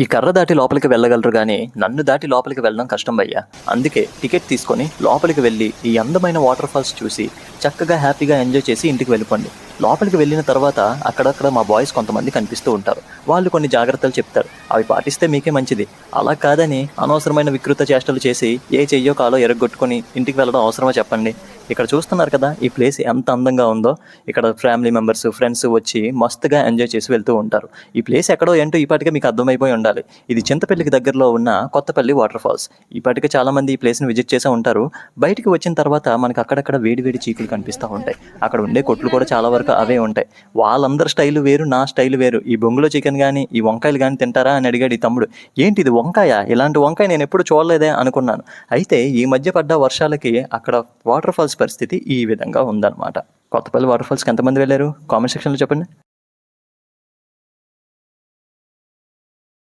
ఈ కర్ర దాటి లోపలికి వెళ్ళగలరు కానీ నన్ను దాటి లోపలికి వెళ్ళడం కష్టం భయ్యా. అందుకే టికెట్ తీసుకొని లోపలికి వెళ్ళి ఈ అందమైన వాటర్ ఫాల్స్ చూసి చక్కగా హ్యాపీగా ఎంజాయ్ చేసి ఇంటికి వెళ్ళిపోండి. లోపలికి వెళ్ళిన తర్వాత అక్కడక్కడ మా బాయ్స్ కొంతమంది కనిపిస్తూ ఉంటారు. వాళ్ళు కొన్ని జాగ్రత్తలు చెప్తారు. అవి పాటిస్తే మీకే మంచిది. అలా కాదని అనవసరమైన వికృత చేష్టలు చేసి ఏ చెయ్యో కాలో ఎరగొట్టుకొని ఇంటికి వెళ్ళడం అవసరమో చెప్పండి. ఇక్కడ చూస్తున్నారు కదా ఈ ప్లేస్ ఎంత అందంగా ఉందో. ఇక్కడ ఫ్యామిలీ మెంబర్స్ ఫ్రెండ్స్ వచ్చి మస్తుగా ఎంజాయ్ చేసి వెళ్తూ ఉంటారు. ఈ ప్లేస్ ఎక్కడో ఏంటో ఈ మీకు అర్థమైపోయి ఉండాలి. ఇది చింతపల్లికి దగ్గరలో ఉన్న కొత్తపల్లి వాటర్ ఫాల్స్ ఈ చాలామంది చాలా మంది ఈ ప్లేస్ని విజిట్ చేసే ఉంటారు. బయటికి వచ్చిన తర్వాత మనకి అక్కడక్కడ వేడి వేడి చీకులు కనిపిస్తూ ఉంటాయి. అక్కడ ఉండే కొట్లు కూడా చాలా వరకు అవే ఉంటాయి. వాళ్ళందరి స్టైల్ వేరు నా స్టైల్ వేరు. ఈ బొంగులో చికెన్ కానీ ఈ వంకాయలు కానీ తింటారా అని అడిగాడు ఈ తమ్ముడు. ఏంటి ఇది వంకాయ? ఇలాంటి వంకాయ నేను ఎప్పుడు చూడలేదే అనుకున్నాను. అయితే ఈ మధ్య పడ్డ వర్షాలకి అక్కడ వాటర్ ఫాల్స్ పరిస్థితి ఈ విధంగా ఉందన్నమాట. కొత్తపల్లి వాటర్ ఫాల్స్కి ఎంతమంది వెళ్ళారు? కామెంట్ సెక్షన్లో చెప్పండి.